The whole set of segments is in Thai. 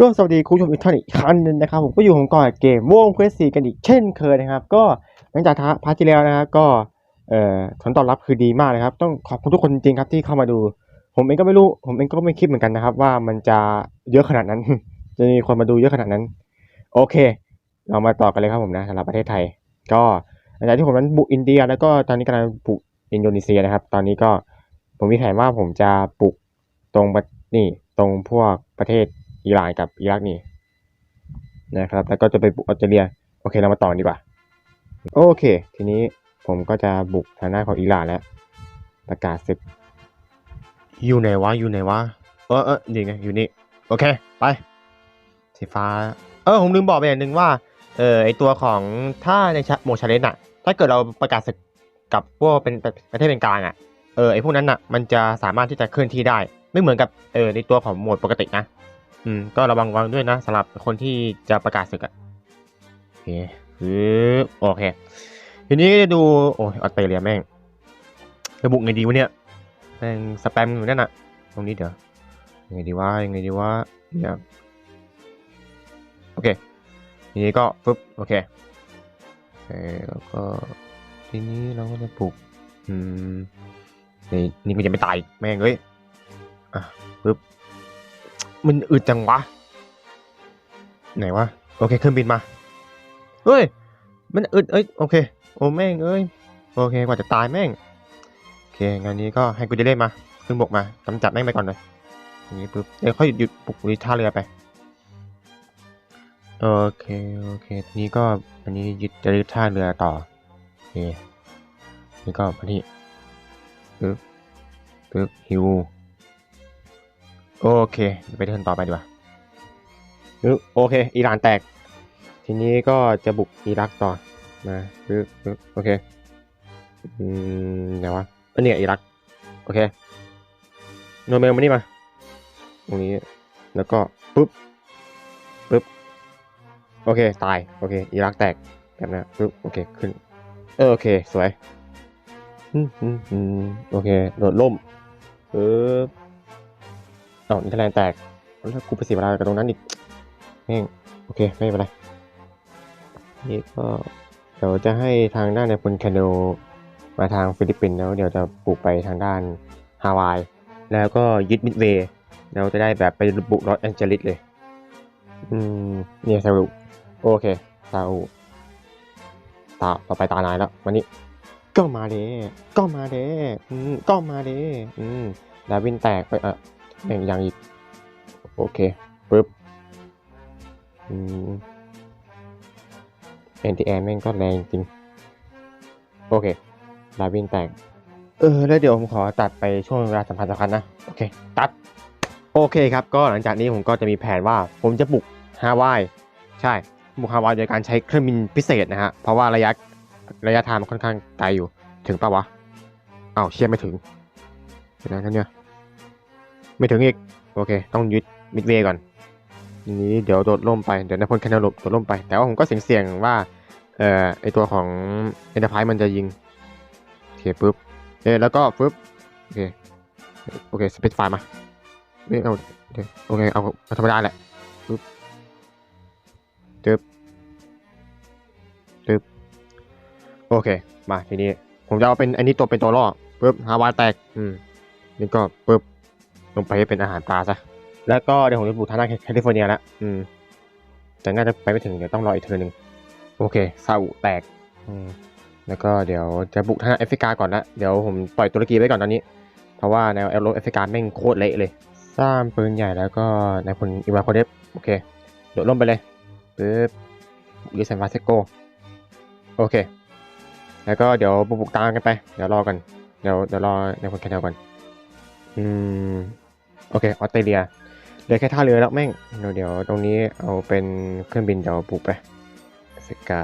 ก็สวัสดีคุณผู้ชมอีกท่านอีกครั้งหนึงนะครับผมก็อยู่ของก่อนเกมวงเควสซีกันอีกเช่นเคยนะครับ ก็หลังจากท้าพาร์ทที่แล้วนะครับก็เอ่อผลตอบรับคือดีมากนะครับ ต้องขอบคุณทุกคนจริงครับที่เข้ามาดู ผมเองก็ไม่รู้ ผมเองก็ไม่คิดเหมือนกันนะครับ ว่ามันจะเยอะขนาดนั้น จะมีคนมาดูเยอะขนาดนั้น โอเค เรามาต่อกันเลยครับผมนะสำหรับประเทศไทย ก็หลังจากที่ผมนั้นบุกอินเดีย แล้วก็ตอนนี้กำลังบุกอินโดนีเซียนะครับ ตอนนี้ก็ผมมีแผนว่าผมจะบุกตรงนี่ตรงพวกประเทศ อิหร่านกับอิรักนี่นะครับ แล้วก็จะไปบุกออสเตรเลีย โอเค เรามาต่อดีกว่า โอเค ทีนี้ผมก็จะบุกทางหน้าของอิหร่านแล้ว ประกาศศึก อยู่ไหนวะ อยู่ไหนวะ เออเออนี่ไง อยู่นี่ โอเค ไป สีฟ้า เออ ผมลืมบอกไปอย่างหนึ่งว่า เออ ไอตัวของถ้าในโมชาเลนอะถ้าเกิดเราประกาศศึกกับพวกเป็นประเทศเป็นกลางอะเออ ไอพวกนั้นอะมันจะสามารถที่จะเคลื่อนที่ได้ ไม่เหมือนกับ เออ ในตัวของโหมดปกตินะ อืม ก็ระวังวังด้วยนะสำหรับคนที่จะประกาศศึกอะโอเคคือโอเค ทีนี้จะดู โอ้ยออสเตรเลียแม่งระบุไงดีวะเนี่ยแม่งสแปมอยู่นั่นน่ะตรงนี้เดี๋ยวยังไงดีวะยังไงดีวะเนี่ยโอเคทีนี้ก็ปึ๊บโอเคเออแล้วก็ทีนี้เราก็จะปลูกอืมนี่นี่มันยังไม่ตายแม่งเอ้ยอะปึ๊บ มันอึดจังวะ ไหนวะ โอเคเครื่องบินมา เฮ้ย มันอึดเอ้ยโอเค โอ้แม่งเอ้ย โอเคกว่าจะตายแม่ง โอเคงานนี้ก็ให้กูจะเล่นมา ขึ้นบกมากำจัดแม่งไปก่อนเลยอย่างนี้ปุ๊บเดี๋ยวค่อยหยุดปลุกวิท่าเรือไป โอเคโอเคทีนี้ก็อันนี้ยึดจะยึดท่าเรือต่อโอเคนี่ก็มาที่ปึ๊บปึ๊บฮิว โอเค ไปเทินต่อไปดีกว่าโอเค อิหร่านแตก ทีนี้ก็จะบุกอิรักต่อมาโอเค อืมไหนวะเอันนี้อิรัก โอเค โนเมลมานี่มา ตรงนี้ แล้วก็ปุ๊บ ปุ๊บ โอเค ตาย โอเค อิรักแตกแบบนั้นปุ๊บ โอเค ขึ้น เออ โอเค สวยอืมอืมอืมโอเค โดดล่มปึ๊บ อ้านิทอร์แลนแตกแล้วกูไปเสียเวลากับตรงนั้นอีกแม่งโอเค ไม่เป็นไร นี่ก็เดี๋ยวจะให้ทางด้านในพลแคนโดมาทางฟิลิปปินส์แล้วเดี๋ยวจะปลูกไปทางด้านฮาวาย แล้วก็ยึดมิดเวย์แล้วจะได้แบบไปบุกลอสแอนเจลิสเลย อืม เนี่ยซาอุโอเคซาอุตาต่อไปตานายแล้ววันนี้ ก็มาเด้ก็มาเด้อืมก็มาเด้อืมดาวินแตกไปเออ แม่งยังอีก โอเคปึ๊บอืมแอนตี้แอร์แม่งก็แรงจริง โอเคดาวินแตก เออ แล้วเดี๋ยวผมขอตัดไปช่วงเวลาสำคัญสำคัญนะ โอเค ตัด โอเคครับ ก็หลังจากนี้ผมก็จะมีแผนว่า ผมจะบุกฮาวาย ใช่ บุกฮาวายโดยการใช้เครื่องบินพิเศษนะฮะ เพราะว่าระยะระยะทางมันค่อนข้างไกลอยู่ ถึงปะวะอ้าวเชี่ยไม่ถึงเดี๋ยวนะท่านเนี่ย ไม่ถึงอีก โอเค ต้องยึดมิดเวย์ก่อนทีนี้เดี๋ยวโดดล่มไป เดี๋ยวนายพลแคนาลบโดดล่มไป แต่ว่าผมก็เสี่ยงๆว่า เอ่อ ไอตัวของเอ็นเตอร์ไพรส์มันจะยิง โอเคปุ๊บ เอ๊แล้วก็ปุ๊บ โอเค โอเค สเปซไฟมาไม่เอาโอเคเอาเอาธรรมดาแหละปุ๊บตึ๊บตึ๊บโอเค มาทีนี้ ผมจะเอาเป็นอันนี้ตัวเป็นตัวล่อปุ๊บฮาวายแตก อืมนี่ก็ปุ๊บ ลงไปให้เป็นอาหารปลาซะ แล้วก็เดี๋ยวผมจะปลูกทางด้านแคลิฟอร์เนียแล้วอืม แต่น่าจะไปไม่ถึงเดี๋ยวต้องรออีกเทอร์นึง โอเคซาอุแตก อืม แล้วก็เดี๋ยวจะบุกทางแอฟริกาก่อนนะเดี๋ยวผมปล่อยตุรกีไว้ก่อนตอนนี้ เพราะว่าแนวแอโรแอฟริกาแม่งโคตรเละเลย สร้างปืนใหญ่แล้วก็นายพลอิวาโคเดฟโอเค โดดล่มไปเลยปึ๊บยูซานฟรานซิสโก โอเค แล้วก็เดี๋ยวบุกตามกันไป เดี๋ยวรอกัน เดี๋ยวเดี๋ยวรอในายพลแคนเดลก่อน อืม โอเคออสเตรเลียเหลือแค่ท่าเรือแล้วแม่งเดี๋ยวเดี๋ยวตรงนี้เอาเป็นเครื่องบินเดี๋ยวบุกไปแอฟริกา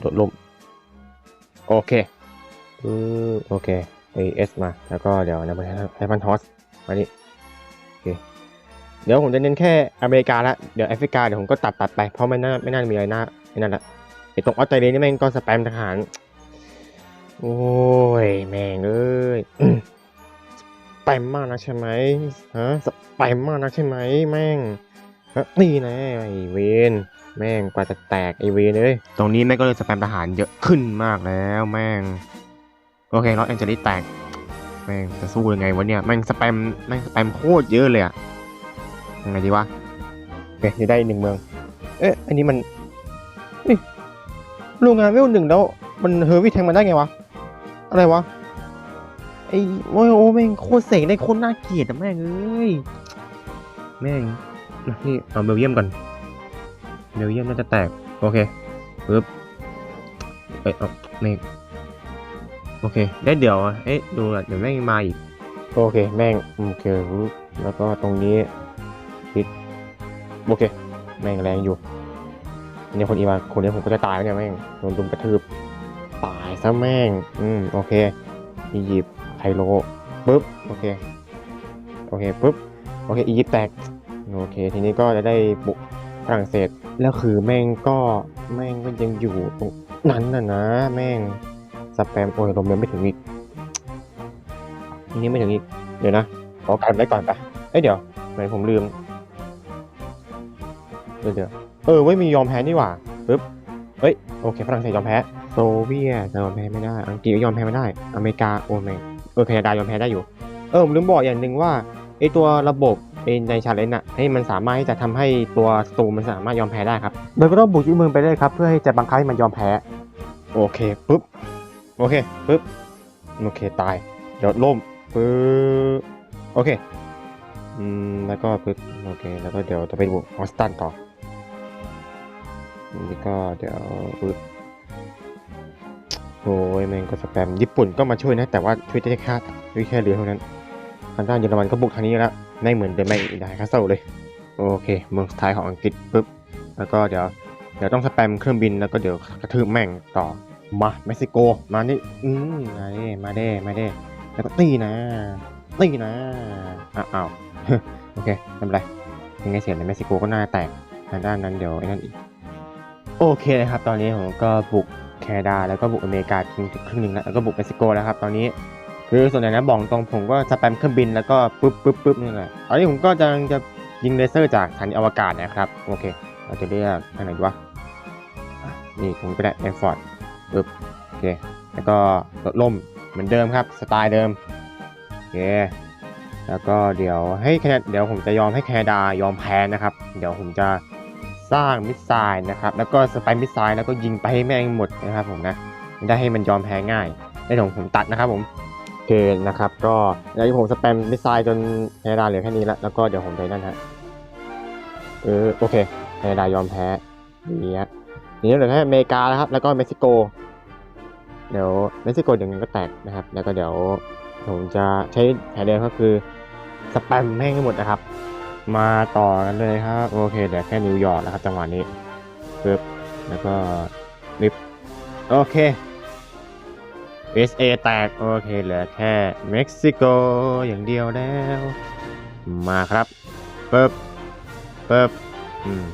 โดล่มโอเคอือโอเค AS มา แล้วก็เดี๋ยวนะมันให้พันทอสมานี่โอเคเดี๋ยวผมจะเน้นแค่อเมริกาละเดี๋ยวแอฟริกาเดี๋ยวผมก็ตัดตัดไปเพราะไม่น่าไม่น่ามีอะไรน่าไม่นั่นละไอตรงออสเตรเลียนี่แม่งก็สแปมทหาร โอ้ย แม่งเอ้ย ปมมากนะใช่ไหมฮะสแปมมากนะใช่ไหมแม่งนี่นะไอเวนแม่งกว่าจะแตกไอเวนเลยตรงนี้แม่งก็เลยสแปมทหารเยอะขึ้นมากแล้วแม่งโอเคลอสแอนเจลิสแตกแม่งจะสู้ยังไงวะเนี่ยแม่งสแปมแม่งสแปมโคตรเยอะเลยอะยังไงดีวะโอเคนี่ได้หนึ่งเมือง เอ๊ะอันนี้มันโรงงานเวลหนึ่งแล้ว มันเฮอร์วิแทงมันได้ไงวะ อะไรวะ ไอ้โอ้ยโอ้แม่งโคตรเสกได้โคตรน่าเกลียดอะแม่งเอ้ยแม่งนะนี่เอาเบลเยียมก่อนเบลเยียมน่าจะแตกโอเคปึ๊บเอ้ยเอาแม่งโอเค ได้เดี๋ยวอะเอ๊ะดูอะเดี๋ยวแม่งมาอีกโอเคแม่งโอเคปึ๊บแล้วก็ตรงนี้ปิดโอเค แม่งแรงอยู่เนี่ยคนอีวาคนนี้ผมก็จะตายแล้วเนี่ยแม่งโดนดุมกระทืบตายซะแม่ง อืมโอเคอียิปต์ คโรปุ๊บโอเคโอเคปุ๊บโอเคอียิปต์แตกโอเค ทีนี้ก็จะได้บุกฝรั่งเศสแล้วคือแม่งก็แม่งก็ยังอยู่ตรงนั้นน่ะนะ แม่งสแปมโอ้ยลมยังไม่ถึงอีกทีนี้ไม่ถึงอีก เดี๋ยวนะขอกันไว้ก่อนไปเอ้ยเดี๋ยวไหมือนผมลืม เดี๋ยวเดี๋ยวเออไม่มียอมแพ้นี่หว่าปึ๊บเฮ้ยโอเคฝรั่งเศสยอมแพ้โซเวียตยอมแพ้ไม่ได้ อังกฤษยอมแพ้ไม่ได้ อเมริกาโอ้แม่ง เออแคนาดายอมแพ้ได้อยู่ เออผมลืมบอกอย่างหนึ่งว่าไอตัวระบบไอในชาเลนจ์อะให้มันสามารถที่จะทำให้ตัวสตูมันสามารถยอมแพ้ได้ครับโดยก็ต้องบุกยึดเมืองไปเลยครับ เพื่อให้จะบังคับให้มันยอมแพ้ โอเคปุ๊บโอเคปุ๊บโอเคตายเดี๋ยวล่มปึ๊บโอเคอืมแล้วก็ปึ๊บโอเค แล้วก็เดี๋ยวจะไปบุกออสตันต่อนี่ก็เดี๋ยวปึ๊บ โอ้ยแม่งก็สแปมญี่ปุ่นก็มาช่วยนะ แต่ว่าช่วยได้แค่ช่วยแค่เรือเท่านั้นทางด้านเยอรมันก็บุกทางนี้แล้วแม่เหมือนเดิมไม่ได้คาเซิลเลย โอเค เมืองสุดท้ายของอังกฤษปึ๊บแล้วก็เดี๋ยวเดี๋ยวต้องสแปมเครื่องบินแล้วก็เดี๋ยวกระทืบแม่งต่อมาเม็กซิโกมานี่อืมมาเด้มาเด้มาเด้แล้วก็ตีนะตีนะอ้าวโอเคไม่เป็นไรยังไงเสียในเม็กซิโกก็น่าแตกทางด้านนั้นเดี๋ยวไอ้นั่นอีกโอเคนะครับตอนนี้ผมก็บุก แคนาดา แล้วก็บุกอเมริกาทิ้งครึ่งหนึ่งแล้วแล้วก็บุกเม็กซิโกแล้วครับตอนนี้คือส่วนใหญ่นะบอกตรงผมก็สแปมเครื่องบินแล้วก็ปุ๊บปุ๊บปุ๊บนี่แหละตอนนี้ผมก็จะจะยิงเลเซอร์จากสถานอวกาศนะครับโอเค เราจะเรียกทางไหนดีวะนี่ผมก็ได้แอร์ฟอร์ดปุ๊บโอเค แล้วก็รถล่มเหมือนเดิมครับสไตล์เดิมโอเคแล้วก็เดี๋ยวให้แคนาเดี๋ยวผมจะยอมให้แคนาดายอมแพ้นะครับ เดี๋ยวผมจะ สร้างมิสไซล์นะครับแล้วก็สไปมิสไซล์แล้วก็ยิงไปให้แม่งหมดนะครับผมนะไม่ได้ให้มันยอมแพ้ง่ายได้ผมผมตัดนะครับผมโอเคนะครับ ก็เดี๋ยวผมสแปมมิสไซล์จนแคนดาเหลือแค่นี้ล้วแล้วก็เดี๋ยวผมไปนั่นฮะเออโอเคแคนดายอมแพ้ดีฮะนี้เหลือแค่อเมริกาแล้วครับ แล้วก็เม็กซิโก เดี๋ยวเม็กซิโกเดี๋ยวเงินก็แตกนะครับ แล้วก็เดี๋ยวผมจะใช้แผนเดิมก็คือสแปมแม่งให้หมดนะครับ มาต่อกันเลยครับ โอเคเดี๋ยวแค่นิวยอร์กแล้วครับจังหวะนี้ปึ๊บแล้วก็ลิฟโอเค SA แตก โอเคเหลือแค่เม็กซิโกอย่างเดียวแล้ว มาครับปึ๊บปึ๊บอืม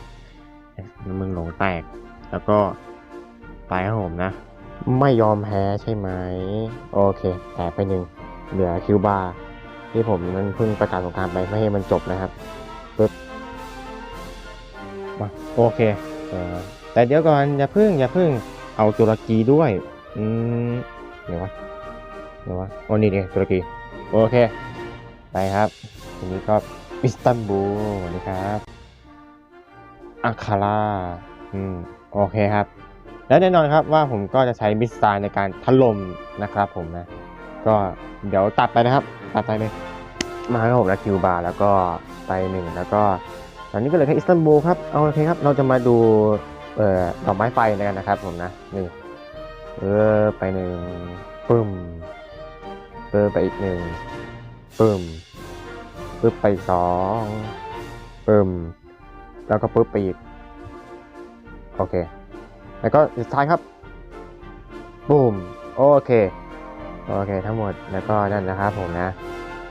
มึงหลงแตก แล้วก็ไปครับผมนะ ไม่ยอมแพ้ใช่ไหม โอเค แตกไปหนึ่ง เหลือคิวบาที่ผมนั้นเพิ่งประกาศสงครามไปไม่ให้มันจบนะครับ ปึ๊บมาโอเคเออแต่เดี๋ยวก่อนอย่าพิ่งอย่าพิ่งเอาตุรกีด้วยอืมเดี๋ยววะเดี๋ยววะโอ้นี่นี่ตุรกีโอเคไปครับทีนี้ก็อิสตันบูลสวัสดีครับอังคาราอืมโอเคครับ และแน่นอนครับว่าผมก็จะใช้มิสไซล์ในการถล่มนะครับผมนะ ก็เดี๋ยวตัดไปนะครับ ตัดไปเลยมาครับผมแล้วคิวบาร์แล้วก็ ไปหนึ่งแล้วก็ตอนนี้ก็เหลือแค่อิสตันบูลครับเอาโอเคครับเราจะมาดูเอ่อดอกไม้ไฟกันนะครับผมนะนี่เออไปหนึ่งปึ้มเออไปอีกหนึ่งปึ้มปึ๊บไปสองปึ้มแล้วก็ปึ๊บไปอีกโอเค แล้วก็สุดท้ายครับบูมโอเคโอเคทั้งหมดแล้วก็นั่นนะครับผมนะ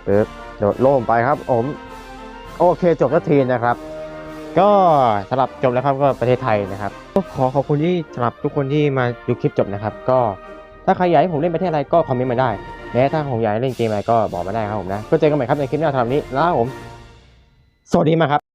ปึ๊บโดดโล่มไปครับผม โอเคจบสักทีนะครับ ก็สำหรับจบแล้วครับก็ประเทศไทยนะครับก็ขอขอบคุณที่สำหรับทุกคนที่มาดูคลิปจบนะครับ ก็ถ้าใครอยากให้ผมเล่นประเทศอะไรก็คอมเมนต์มาได้และถ้าผมอยากให้เล่นเกมอะไรก็บอกมาได้ครับผมนะก็เจอกันใหม่ครับในคลิปหน้าทำนี้แล้วผม สวัสดีมาครับ